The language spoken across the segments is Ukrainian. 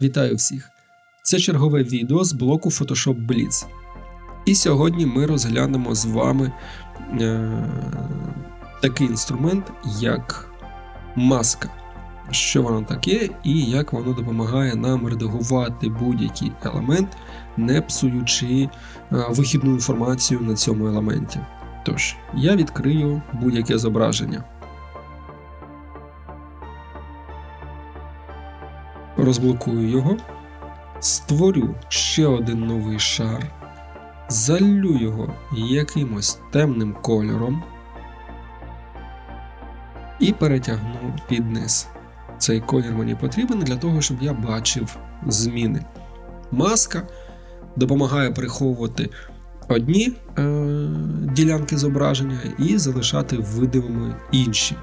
Вітаю всіх! Це чергове відео з блоку Photoshop Blitz. І сьогодні ми розглянемо з вами е, такий інструмент, як маска. Що воно таке, і як воно допомагає нам редагувати будь-який елемент, не псуючи е, вихідну інформацію на цьому елементі. Тож, я відкрию будь-яке зображення. Розблокую його, створю ще один новий шар, залю його якимось темним кольором і перетягну під низ. Цей колір мені потрібен для того, щоб я бачив зміни. Маска допомагає приховувати одні е, ділянки зображення і залишати видимими інші.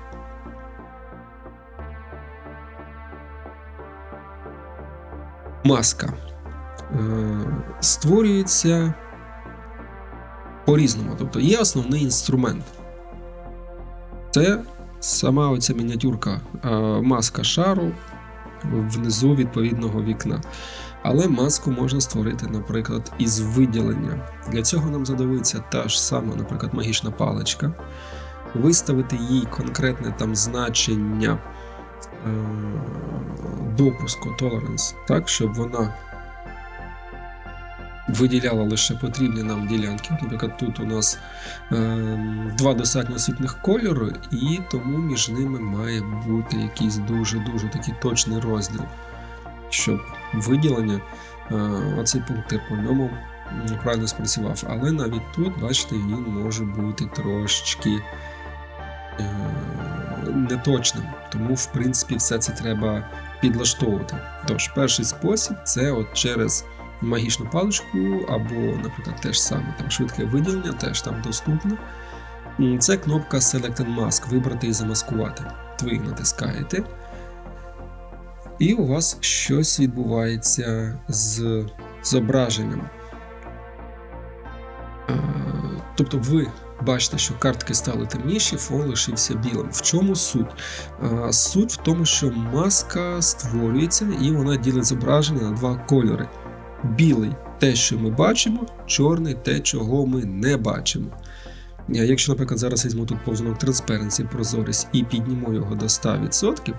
Маска е, створюється по-різному. Тобто є основний інструмент. Це сама оця мініатюрка е, маска шару внизу відповідного вікна. Але маску можна створити, наприклад, із виділення. Для цього нам задавиться та ж сама, наприклад, магічна паличка, виставити їй конкретне там значення. Допуску tolerance, так, щоб вона виділяла лише потрібні нам ділянки. Наприклад, тут у нас е, два достатньо світлих кольори, і тому між ними має бути якийсь дуже-дуже такий точний розділ, щоб виділення, е, оцей пунктир по ньому правильно спрацював. Але навіть тут, бачите, він може бути трошечки. Е, неточним, тому, в принципі, все це треба підлаштовувати. Тож, перший спосіб це от через магічну паличку, або, наприклад, те ж саме там швидке виділення, теж там доступно. Це кнопка Select and Mask, вибрати і замаскувати. Ви натискаєте. І у вас щось відбувається з зображенням. Е, тобто ви Бачите, що картки стали темніші, фон лишився білим. В чому суть? Суть в тому, що маска створюється і вона ділить зображення на два кольори: білий те, що ми бачимо, чорний те, чого ми не бачимо. Якщо, наприклад, зараз візьму тут повзунок Transparency, прозорість і підніму його до 100%,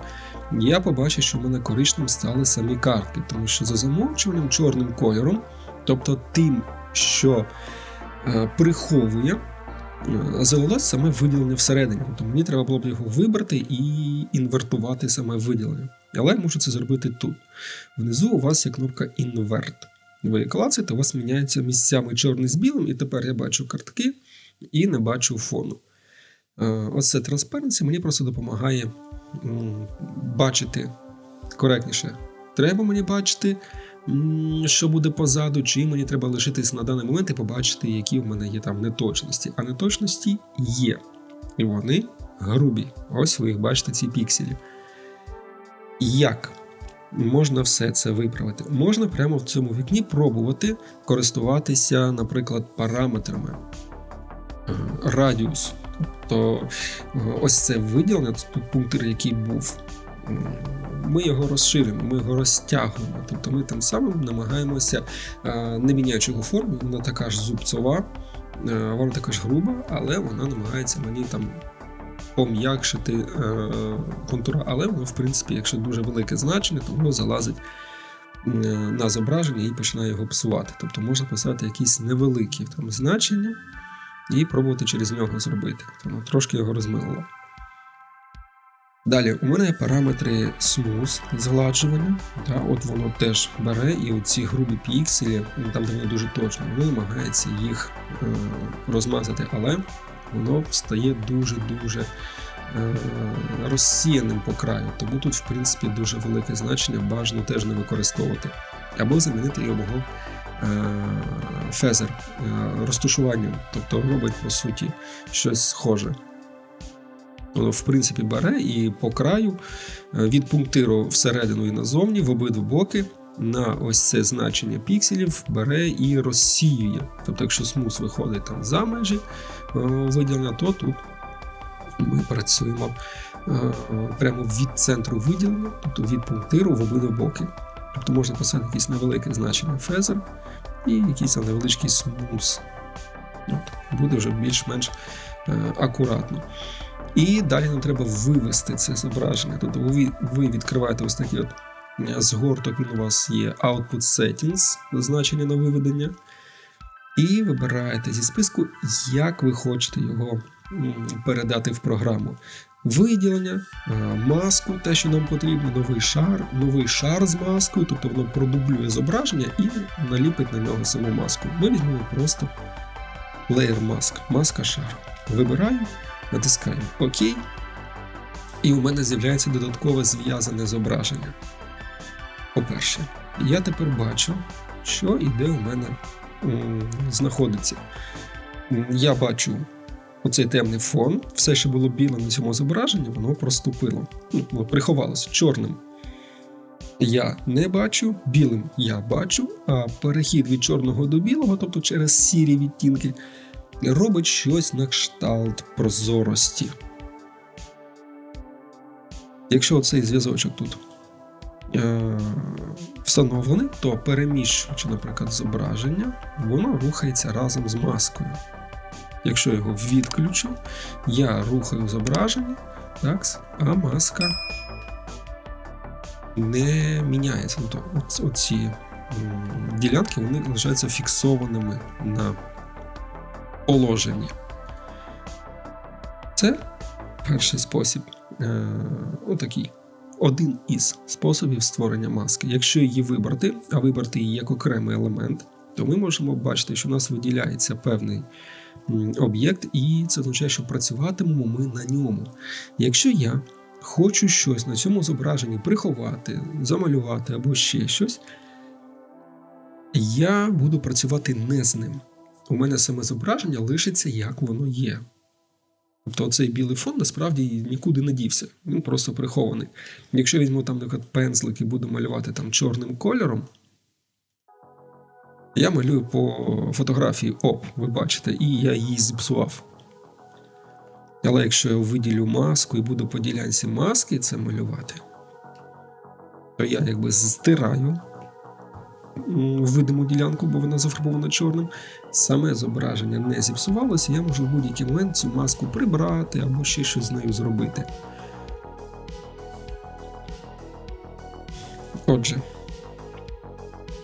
я побачу, що в мене коричневим стали самі картки, тому що за замовчуванням чорним кольором, тобто тим, що е, приховує. Е, саме виділення всередині. Тобто мені треба було б його вибрати і інвертувати саме виділення. Але я можу це зробити тут. Внизу у вас є кнопка Invert. Ви клацаєте, у вас міняється місцями чорний з білим, і тепер я бачу картки і не бачу фону. Оце Transparency мені просто допомагає бачити коректніше. Треба мені бачити що буде позаду, чи мені треба лишитись на даний момент і побачити, які в мене є там неточності. А неточності є. І вони грубі. Ось ви їх бачите, ці пікселі. Як можна все це виправити? Можна прямо в цьому вікні пробувати користуватися, наприклад, параметрами е, радіус. Тобто ось це виділення, тут пунктир, який був ми його розширюємо, ми його розтягуємо. Тобто ми тим самим намагаємося, не міняючи його форму, вона така ж зубцова, вона така ж груба, але вона намагається мені там пом'якшити е, контура. Але воно, в принципі, якщо дуже велике значення, то воно залазить на зображення і починає його псувати. Тобто можна писати якісь невеликі там значення і пробувати через нього зробити. Тому трошки його розмилило. Далі, у мене параметри смуз згладжування. Да, От воно теж бере і оці грубі пікселі, там де воно дуже точно, воно намагається їх е, розмазати, але воно стає дуже-дуже е, розсіяним по краю. Тому тут, в принципі, дуже велике значення бажано теж не використовувати. Або замінити його е, фезер е, розташуванням, тобто робить по суті щось схоже. В принципі, бере і по краю е, від пунктиру всередину і назовні, в обидва боки, на ось це значення пікселів бере і розсіює. Тобто, якщо смус виходить там за межі е, виділення, то тут ми працюємо е, прямо від центру виділення, тобто від пунктиру в обидва боки. Тобто можна писати якесь невелике значення фезер і якийсь там невеличкий смус. От, Буде вже більш-менш акуратно. І далі нам треба вивести це зображення. Тобто ви, ви відкриваєте ось такий от е, згорток, він у вас є Output Settings, значення на виведення. І вибираєте зі списку, як ви хочете його передати в програму. Виділення, е, маску, те, що нам потрібно, новий шар, новий шар з маскою, тобто воно продублює зображення і наліпить на нього саму маску. Ми візьмемо просто Layer Mask, маска шар. Вибираю, натискаю ОК, і у мене з'являється додаткове зв'язане зображення. По-перше, я тепер бачу, що іде у мене знаходиться. Я бачу оцей темний фон, все, що було біле на цьому зображенні, воно проступило, ну, приховалося чорним. Я не бачу, білим я бачу, а перехід від чорного до білого, тобто через сірі відтінки, робить щось на кшталт прозорості. Якщо цей зв'язочок тут е- встановлений, то переміщуючи, наприклад, зображення, воно рухається разом з маскою. Якщо його відключу, я рухаю зображення, так, а маска не міняється. Тобто оц- оці ділянки вони лишаються фіксованими на положенні. Це перший спосіб. Е, отакий. Один із способів створення маски. Якщо її вибрати, а вибрати її як окремий елемент, то ми можемо бачити, що у нас виділяється певний об'єкт, і це означає, що працюватимемо ми на ньому. Якщо я хочу щось на цьому зображенні приховати, замалювати або ще щось, я буду працювати не з ним. У мене саме зображення лишиться, як воно є. Тобто цей білий фон насправді нікуди не дівся, він просто прихований. Якщо візьму там, наприклад, пензлик і буду малювати там чорним кольором, я малюю по фотографії ОП, ви бачите, і я її зіпсував. Але якщо я виділю маску і буду по ділянці маски це малювати, то я якби стираю видиму ділянку, бо вона зафарбована чорним. Саме зображення не зіпсувалося, я можу в будь-який момент цю маску прибрати або ще щось з нею зробити. Отже,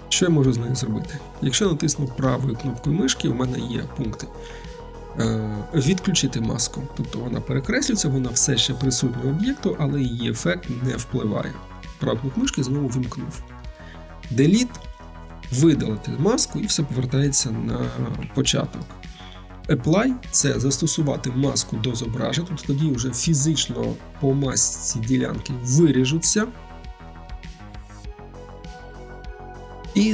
що я можу з нею зробити? Якщо натисну правою кнопкою мишки, у мене є пункти. Е, Відключити маску, тобто вона перекреслюється, вона все ще присутня об'єкту, але її ефект не впливає. Праву кнопку мишки знову вімкнув. Delete, видалити маску і все повертається на початок. Apply це застосувати маску до зображення, тобто тоді вже фізично по масці ділянки виріжуться. І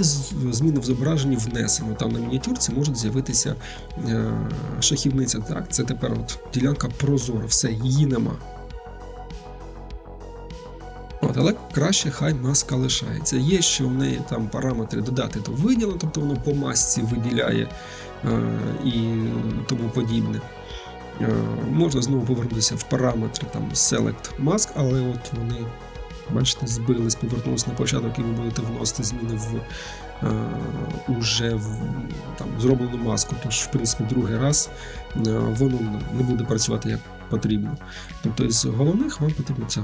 зміни в зображенні внесено. Там на мініатюрці можуть з'явитися е, шахівниця. Так, це тепер от ділянка прозора, все, її нема. Але краще хай маска лишається. Є ще в неї там параметри додати до виділення, тобто воно по масці виділяє е, і тому подібне. Е, можна знову повернутися в параметри там Select Mask, але от вони, бачите, збились, повернулися на початок, і ви будете вносити зміни в е, уже в там, зроблену маску. Тож, в принципі, другий раз воно не буде працювати як потрібно. Тобто, з головних вам потрібно це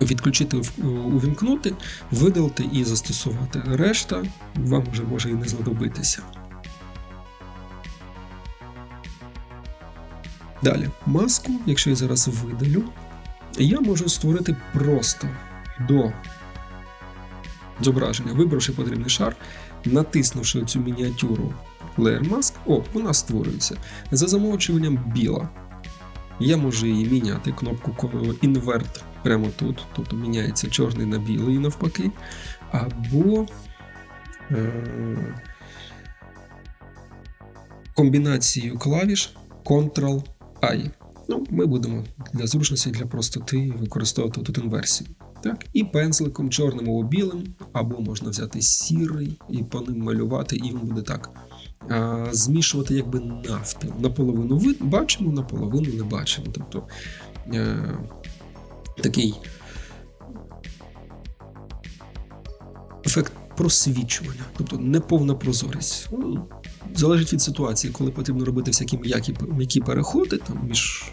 відключити, увімкнути, видалити і застосувати. Решта вам вже може і не знадобитися. Далі, маску, якщо я зараз видалю, я можу створити просто до зображення, вибравши потрібний шар, натиснувши цю мініатюру Layer Mask, о, вона створюється. За замовчуванням біла. Я можу її міняти кнопку Invert прямо тут, тобто міняється чорний на білий навпаки. Або е- комбінацією клавіш Ctrl-I. Ну, ми будемо для зручності, для простоти використовувати тут інверсію. Так, і пензликом чорним або білим, або можна взяти сірий і по ним малювати, і він буде так. А, змішувати якби навпіл. Наполовину ви бачимо, наполовину не бачимо. Тобто е, такий просвічування, тобто неповна прозорість. Ну, Залежить від ситуації, коли потрібно робити всякі м'які м'які переходи там, між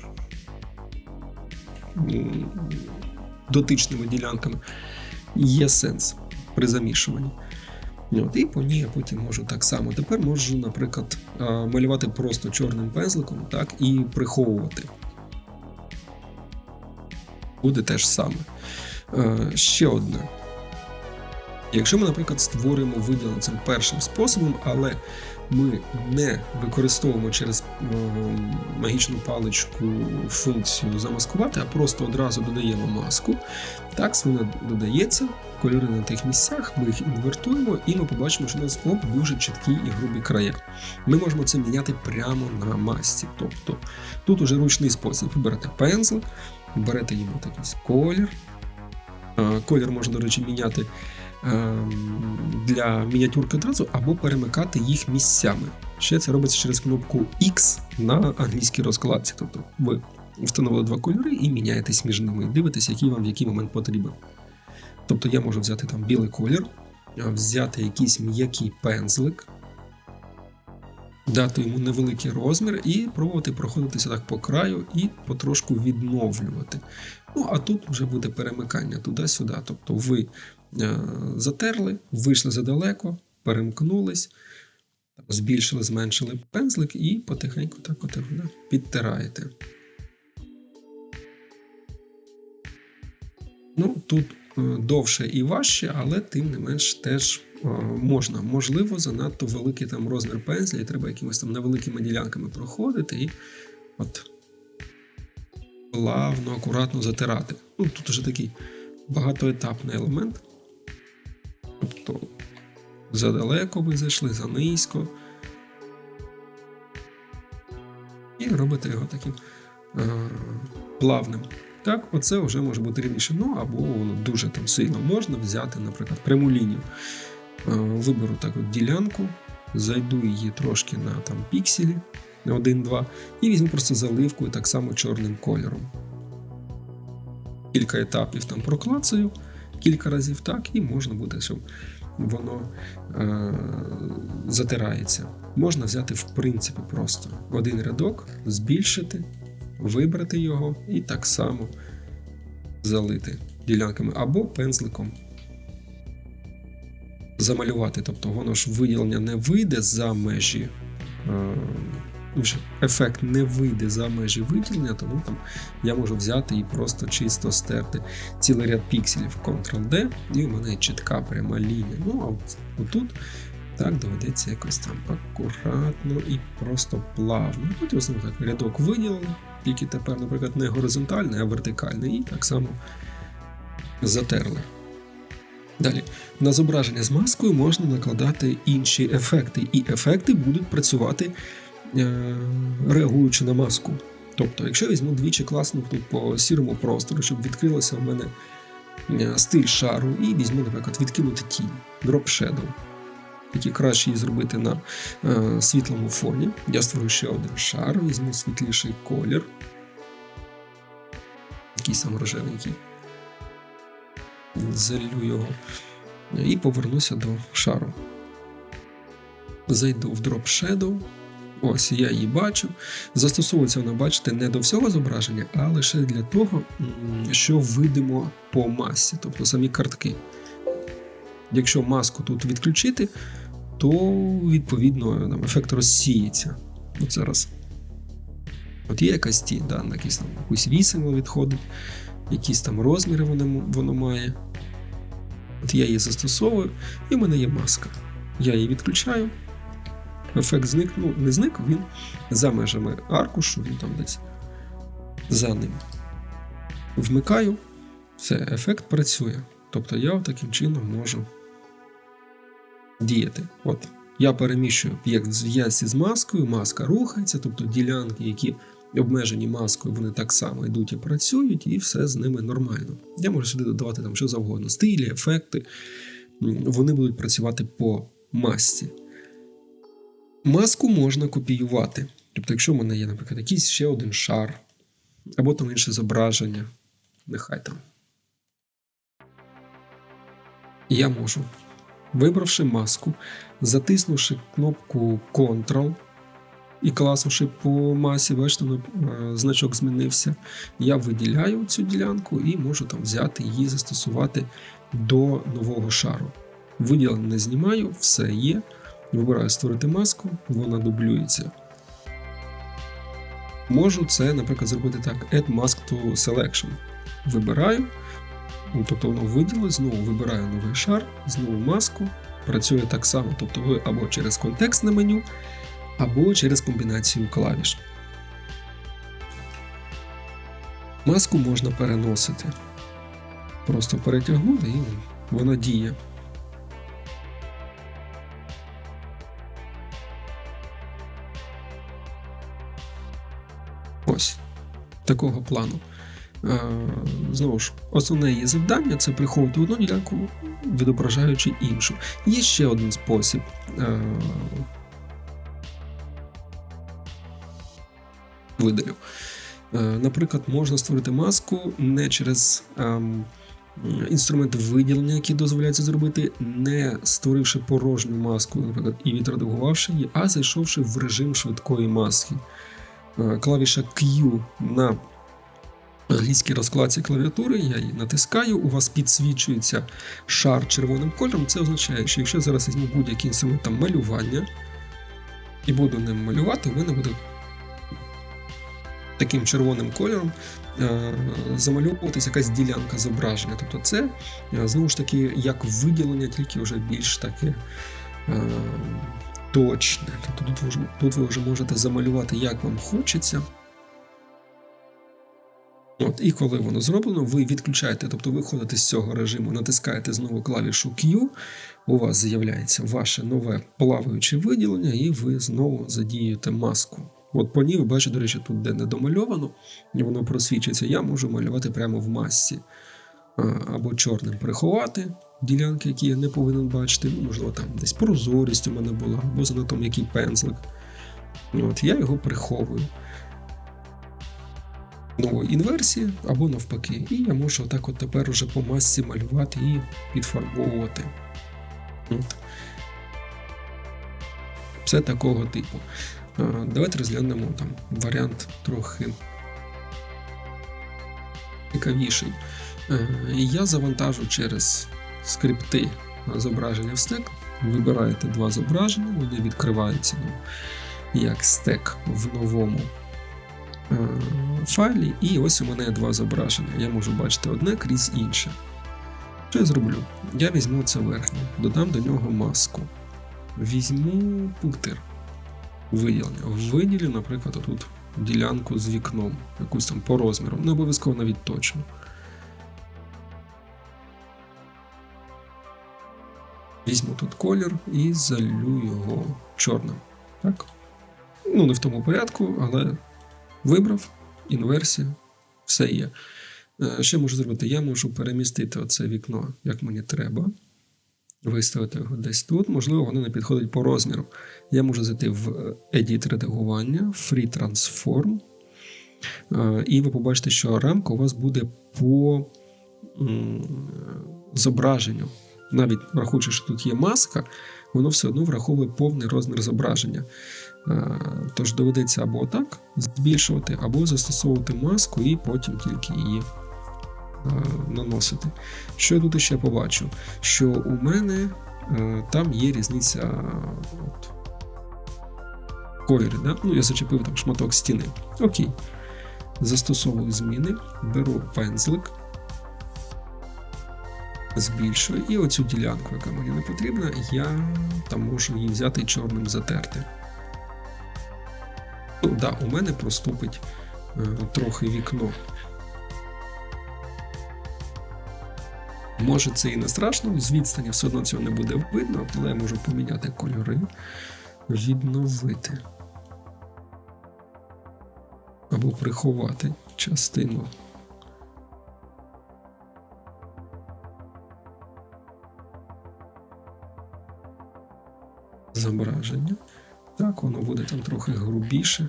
дотичними ділянками, є сенс при замішуванні. І по ній я потім можу так само. Тепер можу, наприклад, малювати просто чорним пензликом так, і приховувати. Буде те ж саме. Е, Ще одне. Якщо ми, наприклад, створюємо виділення цим першим способом, але ми не використовуємо через е, магічну паличку функцію замаскувати, а просто одразу додаємо маску, так вона додається, кольори на тих місцях, ми їх інвертуємо, і ми побачимо, що у нас оп, дуже чіткі і грубі краї. Ми можемо це міняти прямо на масці. Тобто тут уже ручний спосіб. Ви берете пензлик, берете йому якийсь колір. Е, Колір можна, до речі, міняти ем, для мініатюрки одразу або перемикати їх місцями. Ще це робиться через кнопку X на англійській розкладці. Тобто ви встановили два кольори і міняєтесь між ними, дивитесь, який вам в який момент потрібен. Тобто я можу взяти там білий колір, взяти якийсь м'який пензлик, дати йому невеликий розмір і пробувати проходитися так по краю і потрошку відновлювати. Ну, а тут вже буде перемикання туди-сюди. Тобто ви е, затерли, вийшли задалеко, перемкнулись, збільшили, зменшили пензлик і потихеньку так от да, підтираєте. Ну, тут е, довше і важче, але тим не менш теж е, можна. Можливо, занадто великий там розмір пензля, і треба якимись там невеликими ділянками проходити і от плавно, акуратно затирати. Ну, тут уже такий багатоетапний елемент. Тобто задалеко ви зайшли, занизько. І робите його таким е, плавним. Так, оце вже може бути рівніше. Ну або воно дуже там сильно можна взяти, наприклад, пряму лінію. Е, виберу так от ділянку, зайду її трошки на там пікселі 1-2, і візьму просто заливку так само чорним кольором. Кілька етапів там проклацаю, кілька разів так, і можна буде, щоб воно е- затирається. Можна взяти, в принципі, просто один рядок, збільшити, вибрати його і так само залити ділянками або пензликом. Замалювати, тобто воно ж виділення не вийде за межі. Е- ефект не вийде за межі виділення, тому там я можу взяти і просто чисто стерти цілий ряд пікселів Ctrl-D, і у мене чітка пряма лінія. Ну, а отут так доведеться якось там акуратно і просто плавно. Потім знову так рядок виділили, тільки тепер, наприклад, не горизонтальний, а вертикальний, і так само затерли. Далі, на зображення з маскою можна накладати інші ефекти, і ефекти будуть працювати е, реагуючи на маску. Тобто, якщо я візьму двічі класно тут по сірому простору, щоб відкрилося в мене е, стиль шару, і візьму, наприклад, відкинути тінь, Drop Shadow. Які краще її зробити на е, світлому фоні. Я створю ще один шар, візьму світліший колір. Якийсь сам рожевенький. Залю його. І повернуся до шару. Зайду в Drop Shadow. Ось я її бачу. Застосовується вона, бачите, не до всього зображення, а лише для того, що видимо по масі, тобто самі картки. Якщо маску тут відключити, то відповідно там, ефект розсіється. От зараз. От є якась тінь, да, на якийсь там якусь вісимо відходить, якісь там розміри воно, воно має. От я її застосовую, і в мене є маска. Я її відключаю. Ефект зник, ну не зник, він за межами аркушу, він там десь за ним. Вмикаю, все, ефект працює. Тобто я таким чином можу діяти. От, Я переміщую об'єкт в зв'язці з маскою, маска рухається, тобто ділянки, які обмежені маскою, вони так само йдуть і працюють, і все з ними нормально. Я можу сюди додавати там що завгодно, стилі, ефекти. Вони будуть працювати по масці. Маску можна копіювати. Тобто, якщо в мене є, наприклад, якийсь ще один шар, або там інше зображення, нехай там. Я можу Вибравши маску, затиснувши кнопку Ctrl і класнувши по масі, бачите, е, значок змінився. Я виділяю цю ділянку і можу там взяти її застосувати до нового шару. Виділення не знімаю, все є. Вибираю створити маску, вона дублюється. Можу це, наприклад, зробити так: Add Mask to Selection. Вибираю, тобто воно виділилось, знову вибираю новий шар, знову маску. Працює так само, тобто ви або через контекстне меню, або через комбінацію клавіш. Маску можна переносити. Просто перетягнули і вона діє. Ось такого плану. Е, Знову ж, основне її завдання це приховувати одну ділянку, відображаючи іншу. Є ще один спосіб. е, Видалю. Е, Наприклад, можна створити маску не через ем, інструмент виділення, який дозволяється зробити, не створивши порожню маску, наприклад, і відредагувавши її, а зайшовши в режим швидкої маски. Клавіша Q на англійській розкладці клавіатури, я її натискаю, у вас підсвічується шар червоним кольором. Це означає, що якщо зараз візьму будь-який інструмент там малювання і буду ним малювати, у мене буде таким червоним кольором е, замальовуватися якась ділянка зображення. Тобто це е, знову ж таки як виділення, тільки вже більш таке. е, Точне. Тобто тут ви вже можете замалювати, як вам хочеться. От, і коли воно зроблено, ви відключаєте, тобто виходите з цього режиму, натискаєте знову клавішу Q, у вас з'являється ваше нове плаваюче виділення, і ви знову задіюєте маску. От по ній ви бачите, до речі, тут де не домальовано, і воно просвічується, я можу малювати прямо в масці. Або чорним приховати ділянки, які я не повинен бачити. Ну, можливо, там десь прозорість у мене була, або занадто м'який пензлик. От, я його приховую нової інверсії або навпаки. І я можу отак от тепер уже по масці малювати і підфарбовувати. От. Це такого типу. Давайте розглянемо там варіант трохи цікавіший. Е, Я завантажу через скрипти зображення в стек. Вибираєте два зображення, вони відкриваються ну, як стек в новому файлі, і ось у мене два зображення. Я можу бачити одне крізь інше. Що я зроблю? Я візьму це верхнє, додам до нього маску. Візьму пунктир виділення. Виділю, наприклад, отут ділянку з вікном, якусь там по розміру, не обов'язково навіть точно. Візьму тут колір і залю його чорним. Так? Ну, не в тому порядку, але вибрав, інверсія, все є. Е, Що я можу зробити? Я можу перемістити оце вікно, як мені треба. Виставити його десь тут. Можливо, воно не підходить по розміру. Я можу зайти в Edit редагування, Free Transform. Е, І ви побачите, що рамка у вас буде по зображенню. Навіть враховуючи, що тут є маска, воно все одно враховує повний розмір зображення. Е, Тож доведеться або так збільшувати, або застосовувати маску і потім тільки її е, наносити. Що я тут ще побачу? Що у мене е, там є різниця от, кольорі. Да? Ну, я зачепив там шматок стіни. Окей. Застосовую зміни, беру пензлик, збільшую, і оцю ділянку, яка мені не потрібна, я там можу її взяти чорним затерти. Ну, да, у мене проступить е, трохи вікно. Може це і не страшно, з відстані все одно цього не буде видно, але я можу поміняти кольори, відновити. Або приховати частину. Зображення. Так, воно буде там трохи грубіше.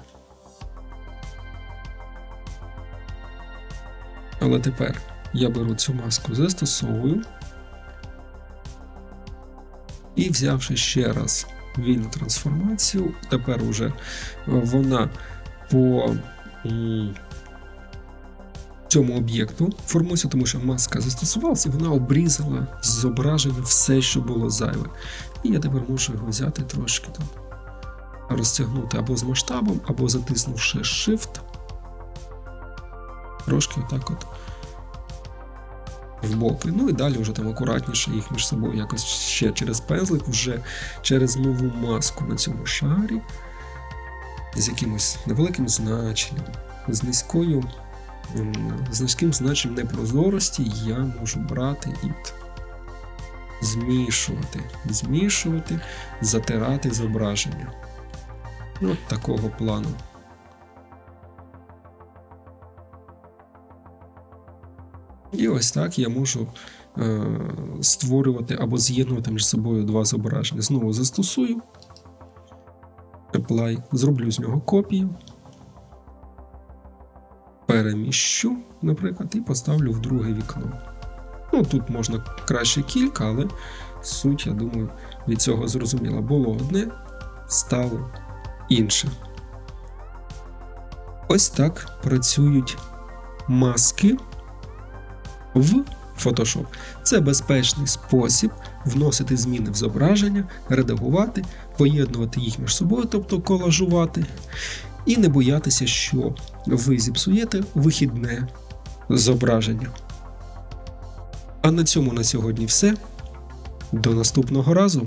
Але тепер я беру цю маску, застосовую. І взявши ще раз вільну трансформацію, тепер уже е, вона по цьому об'єкту формується, тому що маска застосувалася, і вона обрізала зображення все, що було зайве. І я тепер можу його взяти трошки там, розтягнути або з масштабом, або затиснувши Shift. Трошки отак от в боки. Ну і далі вже там акуратніше їх між собою якось ще через пензлик, вже через нову маску на цьому шарі, з якимось невеликим значенням, з низькою, з низьким значенням непрозорості я можу брати і змішувати, змішувати, затирати зображення. От такого плану. І ось так я можу е, створювати або з'єднувати між собою два зображення. Знову застосую. Apply, зроблю з нього копію. Переміщу, наприклад, і поставлю в друге вікно. Ну, тут можна краще кілька, але суть, я думаю, від цього зрозуміла. Було одне, стало інше. Ось так працюють маски в Photoshop. Це безпечний спосіб вносити зміни в зображення, редагувати, поєднувати їх між собою, тобто колажувати, і не боятися, що ви зіпсуєте вихідне зображення. А на цьому на сьогодні все. До наступного разу!